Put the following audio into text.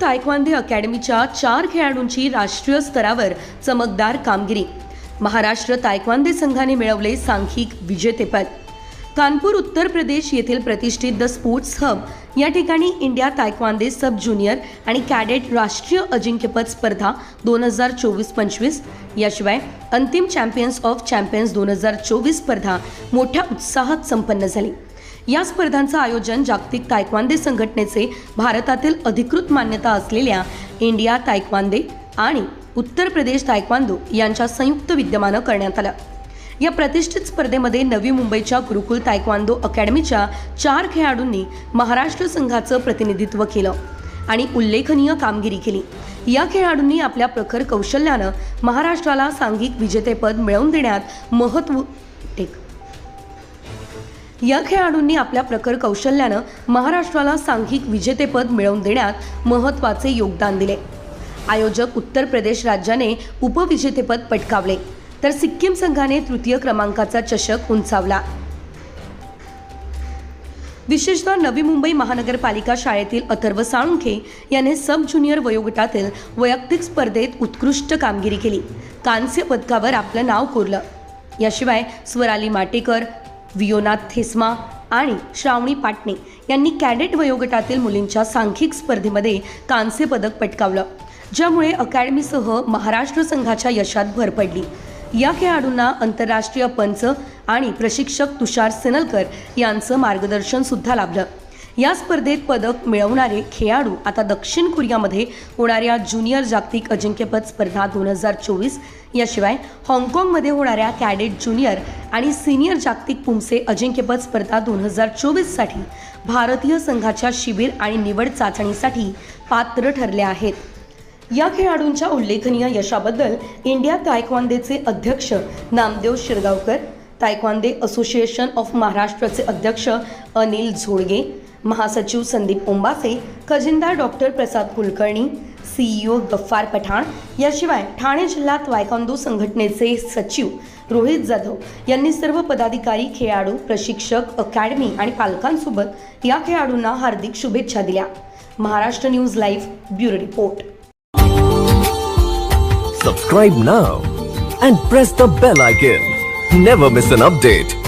तायक्वांदे अकॅडमीच्या चार खेळाडूंची राष्ट्रीय स्तरावर चमकदार कामगिरी. महाराष्ट्र तायक्वांदे संघाने मिळवले सांघिक विजेतेपद. कानपूर उत्तर प्रदेश येथील प्रतिष्ठित द स्पोर्ट्स हब या ठिकाणी इंडिया तायक्वांदे सब ज्युनियर आणि कॅडेट राष्ट्रीय अजिंक्यपद स्पर्धा दोन हजार चोवीस पंचवीस याशिवाय अंतिम चॅम्पियन्स ऑफ चॅम्पियन्स दोन हजार चोवीस स्पर्धा मोठ्या उत्साहात संपन्न झाली. या स्पर्धांचं आयोजन जागतिक तायक्वांदे संघटनेचे भारतातील अधिकृत मान्यता असलेल्या इंडिया तायक्वांदे आणि उत्तर प्रदेश तायक्वांदो यांच्या संयुक्त विद्यमानं करण्यात आलं. या प्रतिष्ठित स्पर्धेमध्ये नवी मुंबईच्या गुरुकुल तायक्वांदो अकॅडमीच्या चार खेळाडूंनी महाराष्ट्र संघाचं प्रतिनिधित्व केलं आणि उल्लेखनीय कामगिरी केली. या खेळाडूंनी आपल्या प्रखर कौशल्यानं महाराष्ट्राला सांघिक विजेतेपद मिळवून देण्यात महत्त्व टेक या खेळाडूंनी आपल्या प्रखर कौशल्यानं महाराष्ट्राला सांघिक विजेतेपद मिळवून देण्यात महत्त्वाचे योगदान दिले. आयोजक उत्तर प्रदेश राज्याने उपविजेतेपद पटकावले तर सिक्कीम संघाने तृतीय क्रमांकाचा चषक उंचावला. विशेषतः नवी मुंबई महानगरपालिका शाळेतील अथर्व साळुंखे याने सब ज्युनियर वयोगटातील वैयक्तिक स्पर्धेत उत्कृष्ट कामगिरी केली. कांस्य पदकावर आपलं नाव कोरलं. याशिवाय स्वराली माटेकर वियोनाथ थेस्मा आणि श्रावणी पाटणे यांनी कॅडेट वयोगटातील मुलींच्या सांख्यिक स्पर्धेमध्ये कांस्य पदक पटकावलं ज्यामुळे अकॅडमीसह महाराष्ट्र संघाच्या यशात भर पडली. या खेळाडूंना आंतरराष्ट्रीय पंच आणि प्रशिक्षक तुषार सिनलकर यांचं मार्गदर्शन सुद्धा लाभलं. या स्पर्धेत पदक मिळवणारे खेळाडू आता दक्षिण कोरियामध्ये होणाऱ्या ज्युनियर जागतिक अजिंक्यपद स्पर्धा दोन हजार चोवीस याशिवाय हाँगकाँगमध्ये होणाऱ्या कॅडेट ज्युनियर आणि सिनियर जागतिक पुमसे अजिंक्यपद स्पर्धा दोन हजार चोवीससाठी भारतीय संघाच्या शिबिर आणि निवड चाचणीसाठी पात्र ठरल्या आहेत. या खेळाडूंच्या उल्लेखनीय यशाबद्दल इंडिया तायक्वांदेचे अध्यक्ष Namdev Shirgaonkar taekwondo association of महाराष्ट्राचे अध्यक्ष अनिल झोडगे महासचिव संदीप ओंबासे खजिनदार डॉक्टर प्रसाद कुलकर्णी सीईओ गफ्फार पठाण याशिवाय ठाणे जिल्हा तायक्वांदो संघटनेचे सचिव रोहित जाधव यांनी सर्व पदाधिकारी खेळाडू प्रशिक्षक अकॅडमी आणि पालकांसोबत या खेळाडूंना हार्दिक शुभेच्छा दिल्या. Maharashtra news live bureau report. Subscribe now and press the bell icon never miss an update